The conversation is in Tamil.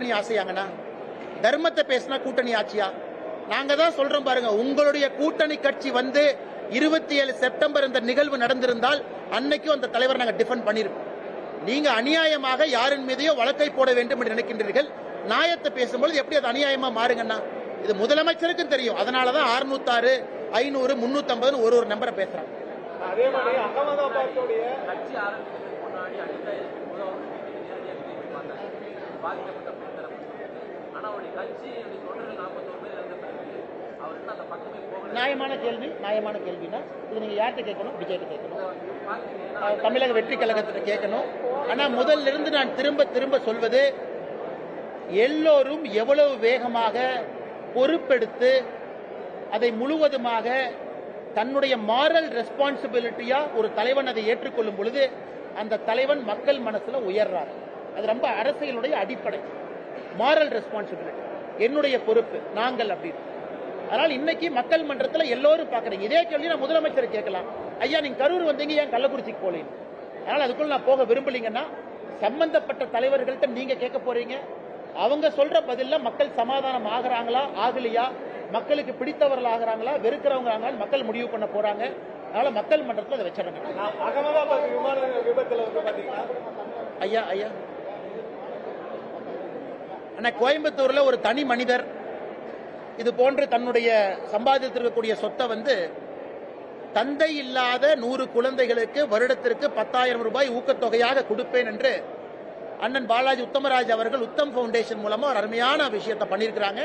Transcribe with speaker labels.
Speaker 1: கூட்டணி ஆசையாங்கண்ணா தர்மத்தை பேசினா கூட்டணி ஆட்சியா நாங்க தான் சொல்றோம் பாருங்க உங்களுடைய கூட்டணி கட்சி வந்து இருபத்தி ஏழு செப்டம்பர் இந்த நிகழ்வு நடந்திருந்தால் அன்னைக்கும் அந்த தலைவர் நாங்க டிஃபெண்ட் பண்ணிருப்போம் நீங்க அநியாயமாக யாரின் மீதையோ வழக்கை போட வேண்டும் என்று நினைக்கின்றீர்கள் நியாயத்தை பேசும்போது எப்படி அது அநியாயமா மாறுங்கண்ணா இது முதலமைச்சருக்கும் தெரியும் அதனாலதான் அறுநூத்தாறு ஐநூறு முன்னூத்தி ஒரு ஒரு நம்பரை பேசுறாங்க
Speaker 2: அதே மாதிரி அகமதாபாத்துடைய
Speaker 3: கட்சி ஆரம்பிக்கிறதுக்கு முன்னாடி அனிதா பாதிக்கப்பட்ட
Speaker 1: நியாயமான கேள்வி நியாயமான கேள்வினா இது நீங்க யார்கிட்ட கேட்கணும்? விஜய்கிட்ட கேட்கணும். தமிழக வெற்றி கழகத்திட்ட கேட்கணும். ஆனா முதல்ல இருந்து நான் திரும்ப திரும்ப சொல்வது எல்லோரும் எவ்வளவு வேகமாக பொறுப்பெடுத்து அதை முழுவதுமாக தன்னுடைய மாரல் ரெஸ்பான்சிபிலிட்டியா ஒரு தலைவன் அதை ஏற்றுக்கொள்ளும் பொழுது அந்த தலைவன் மக்கள் மனசுல உயர்றார். அது ரொம்ப அரசியலுடைய அடிப்படை. மாரல் ரெஸ்பான்சிபிலிட்டி என்னுடைய பொறுப்பு நாங்கள் அப்படின்னு அதனால் இன்னைக்கு மக்கள் மன்றத்துல எல்லோரும் பாக்குறீங்க இதே கேள்வி நான் முதலமைச்சர் கேட்கலாம். ஐயா நீங்க கரூர் வந்தீங்க ஏன் கள்ளக்குறிச்சிக்கு போலீங்க அதனால அதுக்குள்ள நான் போக விரும்பலீங்கன்னா சம்பந்தப்பட்ட தலைவர்கள்ட்ட நீங்க கேட்க போறீங்க. அவங்க சொல்ற பதில்ல மக்கள் சமாதானம் ஆகுறாங்களா ஆகலையா? மக்களுக்கு பிடித்தவர்கள் ஆகுறாங்களா? வெறுக்கிறவங்க மக்கள் முடிவு பண்ண போறாங்க. அதனால மக்கள் மன்றத்துல அதை வச்சிடறாங்க
Speaker 2: அகமதாபாத் விமான விபத்துல வந்து பாத்தீங்கன்னா
Speaker 1: ஐயா ஐயா. ஆனால் கோயம்புத்தூரில் ஒரு தனி மனிதர். இது போன்று தன்னுடைய சம்பாதித்திருக்கக்கூடிய சொத்தை வந்து தந்தை இல்லாத நூறு குழந்தைகளுக்கு வருடத்திற்கு பத்தாயிரம் ரூபாய் ஊக்கத்தொகையாக கொடுப்பேன் என்று அண்ணன் பாலாஜி உத்தமராஜ் அவர்கள் உத்தம் ஃபவுண்டேஷன் மூலமா ஒரு அருமையான விஷயத்தை பண்ணியிருக்கிறாங்க.